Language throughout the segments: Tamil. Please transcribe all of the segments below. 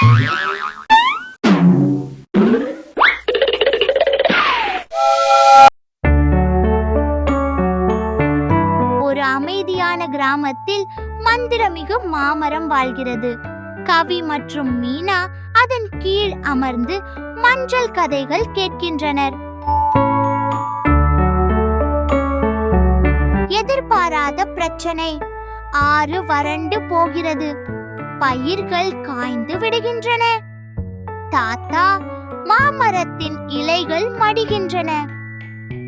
ஒரு அமைதியான கிராமத்தில் மந்திரமிகு மாமரம் வாழ்கிறது. கவி மற்றும் மீனா அதன் கீழ் அமர்ந்து மஞ்சள் கதைகள் கேட்கின்றனர். எதிர்பாராத பிரச்சனை. ஆறு வறண்டு போகிறது. பயிர்கள் காய்ந்து விடுகின்றன. தாத்தா மாமரத்தின் இலைகள் மடிகின்றன.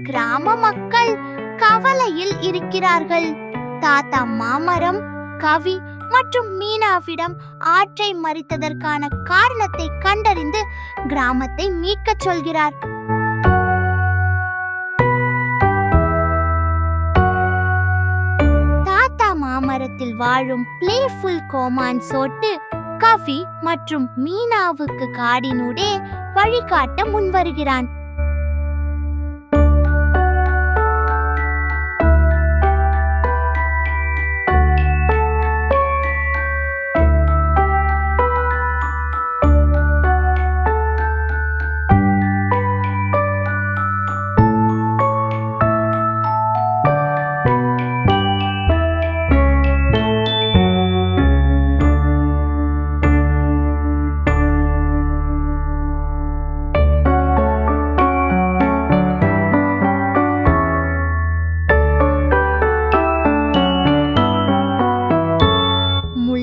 கிராம மக்கள் கவலையில் இருக்கிறார்கள். தாத்தா மாமரம் கவி மற்றும் மீனாவிடம் ஆற்றை மறித்ததற்கான காரணத்தை கண்டறிந்து கிராமத்தை மீட்கச் சொல்கிறார். மாமரத்தில் வாழும் பிளேஃபுல் கோமான் சோட்டு கஃபி மற்றும் மீனாவுக்கு காடினூடே வழிகாட்ட முன்வருகிறான்.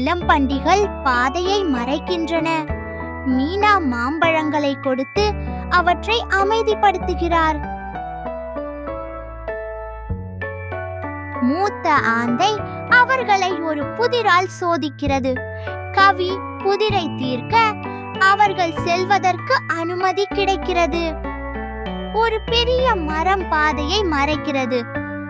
இளம்பண்டிகள் பாதையை மறைக்கின்றன. மீனா மாம்பழங்களை கொடுத்து அவற்றை அமைதிப்படுத்துகிறார். மூத்த ஆந்தை அவர்களை ஒரு புதிரால் சோதிக்கிறது. கவி புதிரை தீர்க்க அவர்கள் செல்வதற்கு அனுமதி கிடைக்கிறது. ஒரு பெரிய மரம் பாதையை மறைக்கிறது.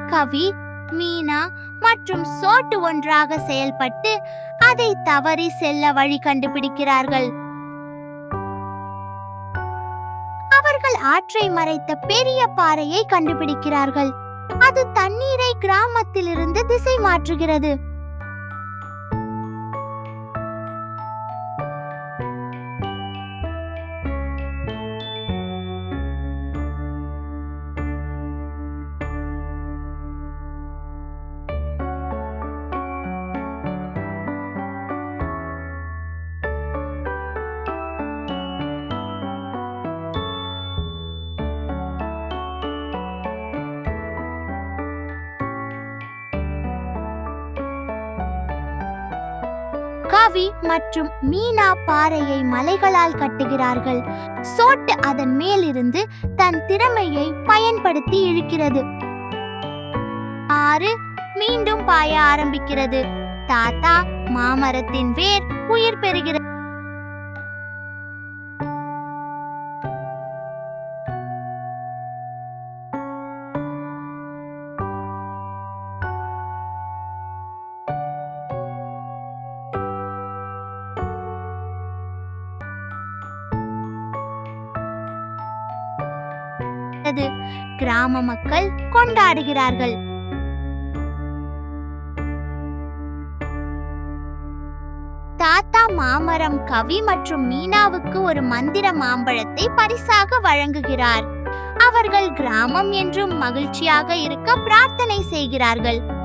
கவி மீனா மற்றும் சோட்டு ஒன்றாக செயல்பட்டு அதை தவறி செல்ல வழி கண்டுபிடிக்கிறார்கள். அவர்கள் ஆற்றை மறைத்த பெரிய பாறையை கண்டுபிடிக்கிறார்கள். அது தண்ணீரை கிராமத்திலிருந்து திசை மாற்றுகிறது. ராவி மற்றும் மீனா பாறையை மலைகளால் கட்டுகிறார்கள். சோட்டு அதன் மேலிருந்து தன் திறமையை பயன்படுத்தி இழுக்கிறது. ஆறு மீண்டும் பாய ஆரம்பிக்கிறது. தாத்தா மாமரத்தின் வேர் உயிர் பெறுகிறது கிராம மக்கள் கொண்டாடுகிறார்கள். தாத்தா மாமரம் கவி மற்றும் மீனாவுக்கு ஒரு மந்திர மாம்பழத்தை பரிசாக வழங்குகிறார். அவர்கள் கிராமம் என்றும் மகிழ்ச்சியாக இருக்க பிரார்த்தனை செய்கிறார்கள்.